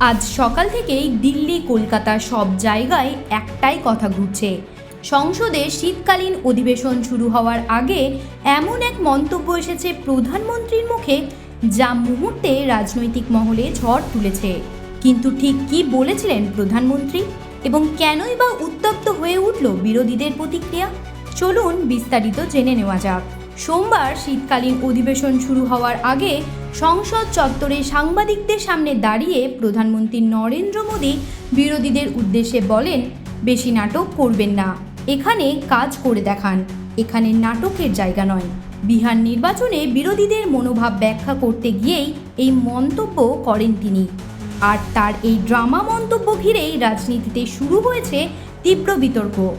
আজ সকাল থেকেই দিল্লি, কলকাতা সব জায়গায় একটাই কথা ঘুরছে। সংসদে শীতকালীন অধিবেশন শুরু হওয়ার আগে এমন এক মন্তব্য এসেছে প্রধানমন্ত্রীর মুখে, যা মুহূর্তে রাজনৈতিক মহলে ঝড় তুলেছে। কিন্তু ঠিক কি বলেছিলেন প্রধানমন্ত্রী? এবং কেনই বা উত্তপ্ত হয়ে উঠল বিরোধীদের প্রতিক্রিয়া? চলুন বিস্তারিত জেনে নেওয়া যাক। সোমবার শীতকালীন অধিবেশন শুরু হওয়ার আগে সংসদ চত্বরে সাংবাদিকদের সামনে দাঁড়িয়ে প্রধানমন্ত্রী নরেন্দ্র মোদী বিরোধীদের উদ্দেশ্যে বলেন, বেশি নাটক করবেন না। এখানে কাজ করে দেখান। এখানে নাটকের জায়গা নয়। বিহার নির্বাচনে বিরোধীদের মনোভাব ব্যাখ্যা করতে গিয়েই এই মন্তব্য করেন তিনি। আর তার এই ড্রামা মন্তব্য ঘিরেই রাজনীতিতে শুরু হয়েছে তীব্র বিতর্ক।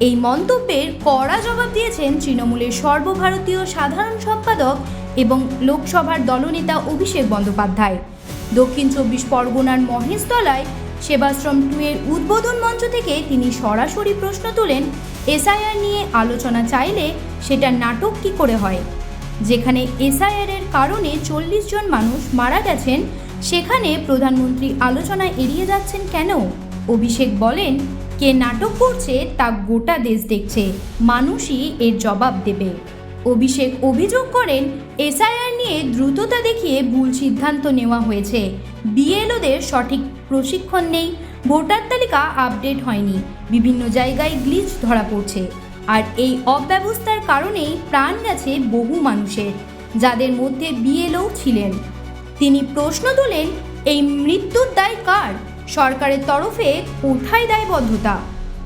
এই মন্তব্যের কড়া জবাব দিয়েছেন তৃণমূলের সর্বভারতীয় সাধারণ সম্পাদক এবং লোকসভার দলনেতা অভিষেক বন্দ্যোপাধ্যায়। দক্ষিণ চব্বিশ পরগনার মহেশতলায় সেবাশ্রম টু এর উদ্বোধন মঞ্চ থেকে তিনি সরাসরি প্রশ্ন তোলেন, এসআইআর নিয়ে আলোচনা চাইলে সেটা নাটক কি করে হয়? যেখানে এসআইআর এর কারণে চল্লিশ জন মানুষ মারা গেছেন, সেখানে প্রধানমন্ত্রী আলোচনা এড়িয়ে যাচ্ছেন কেন? অভিষেক বলেন, কে নাটক করছে তা গোটা দেশ দেখছে। মানুষই এর জবাব দেবে। অভিষেক অভিযোগ করেন, এসআইআর নিয়ে দ্রুততা দেখিয়ে ভুল সিদ্ধান্ত নেওয়া হয়েছে। বিএলওদের সঠিক প্রশিক্ষণ নেই, ভোটার তালিকা আপডেট হয়নি, বিভিন্ন জায়গায় গ্লিচ ধরা পড়ছে। আর এই অব্যবস্থার কারণেই প্রাণ গেছে বহু মানুষের, যাদের মধ্যে বিএলও ছিলেন। তিনি প্রশ্ন তোলেন, এই মৃত্যুর দায় কার? সরকারের তরফে কোথায় দায়বদ্ধতা?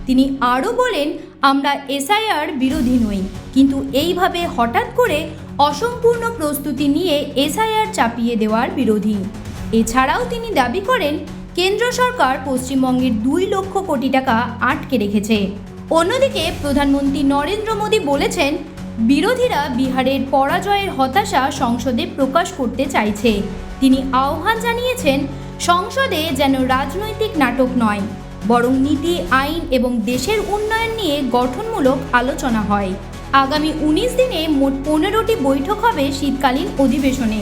তিনি আরও বলেন আমরা এসআইআর বিরোধী নই। কিন্তু এইভাবে হঠাৎ করে অসম্পূর্ণ প্রস্তুতি নিয়ে এসআইআর চাপিয়ে দেওয়ার বিরোধী। এছাড়াও তিনি দাবি করেন, কেন্দ্র সরকার পশ্চিমবঙ্গের দুই লক্ষ কোটি টাকা আটকে রেখেছে। অন্যদিকে প্রধানমন্ত্রী নরেন্দ্র মোদী বলেছেন, বিরোধীরা বিহারের পরাজয়ের হতাশা সংসদে প্রকাশ করতে চাইছে। তিনি আহ্বান জানিয়েছেন, সংসদে যেন রাজনৈতিক নাটক নয়। বরং নীতি, আইন এবং দেশের উন্নয়ন নিয়ে গঠনমূলক আলোচনা হয়। আগামী উনিশ দিনে মোট পনেরোটি বৈঠক হবে শীতকালীন অধিবেশনে।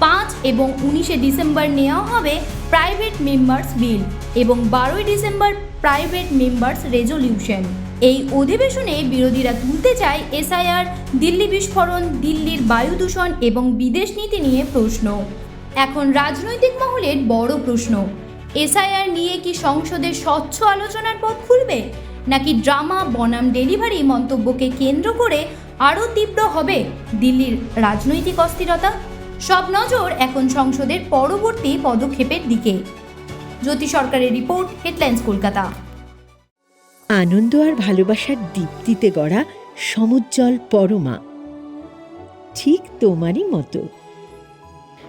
পাঁচ এবং উনিশে ডিসেম্বর নেওয়া হবে প্রাইভেট মেম্বার্স বিল এবং বারোই ডিসেম্বর প্রাইভেট মেম্বার্স রেজলিউশন। এই অধিবেশনে বিরোধীরা তুলতে চায় এসআইআর, দিল্লি বিস্ফোরণ, দিল্লির বায়ু দূষণ এবং বিদেশ নীতি নিয়ে প্রশ্ন। এখন রাজনৈতিক মহলের বড় প্রশ্ন এসআইআর নিয়ে কি সংসদের স্বচ্ছ আলোচনার পথ খুলবে? নাকি ড্রামা, বনাম ডেলিভারি মন্তব্যকে কেন্দ্র করে আরও তীব্র হবে দিল্লির রাজনৈতিক অস্থিরতা? সব নজর এখন সংসদের পরবর্তী পদক্ষেপের দিকে। জ্যোতি সরকারের রিপোর্ট, হেডলাইন্স কলকাতা। আনন্দ আর ভালোবাসার দীপ্তিতে গড়া সমুজ্জ্বল পরমা। ঠিক তোমারই মতো।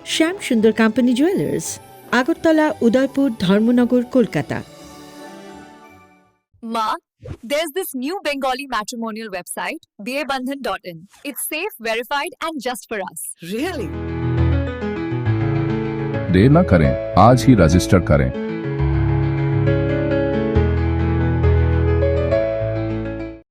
Shyam Sundar company jewellers Agartala Udaipur Dharmanagar Kolkata Ma, there's this new Bengali matrimonial website, babandhan.in. It's safe, verified, and just for us. Really? देर न करें आज ही रजिस्टर करें